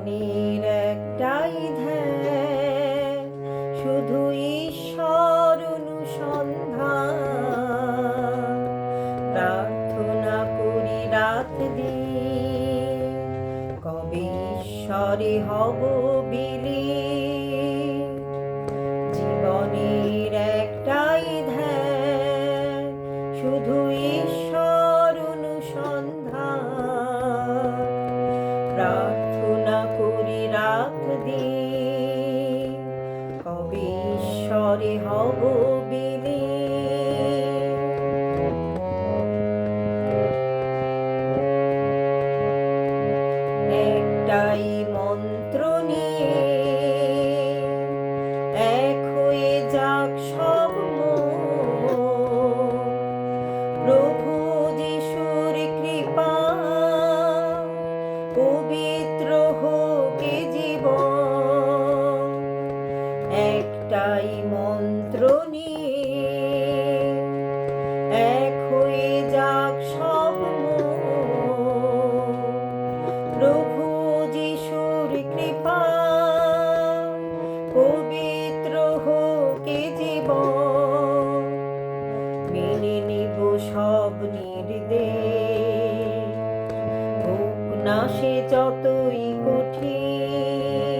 জীবনের একটাই ধ্যান, শুধু ঈশ্বর অনুসন্ধান। প্রার্থনা করি রাত দিন, কবে ঈশ্বরে হব বিলি জীবনের একটাই ধ্যান, শুধু ঈশ্বর প্রার্থনা করি রাত দিন কবে ঈশ্বরে হব বিলি একটাই মন্ত্র এক হয়ে যাক সব। প্রভু যিশুর কৃপা, পবিত্র হোক জীবন। মেনে নিব সব নির্দেশ। হোক যতই কঠিন।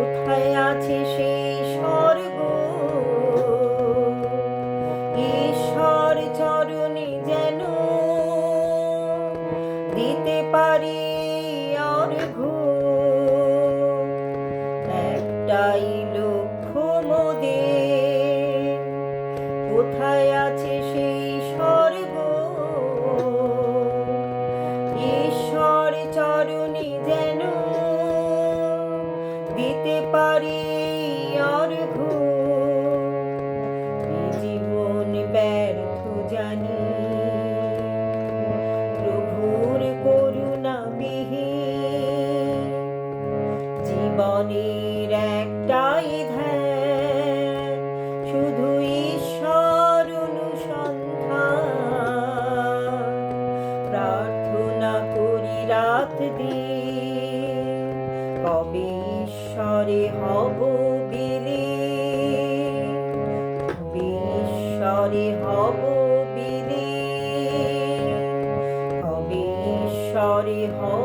কোথায় আছে সেই স্বর্গ? ঈশ্বর চরণে যেন দিতে পারি অর্ঘ। একটাই লক্ষ্য মোদের, কোথায় আছে সেই স্বর্গ? একটাই ধ্যান শুধু ঈশ্বর অনুসন্ধান প্রার্থনা করি রাত দিন কবে ঈশ্বরে হব বিলি ঈশ্বরে হব বিলি কবে ঈশ্বরে হব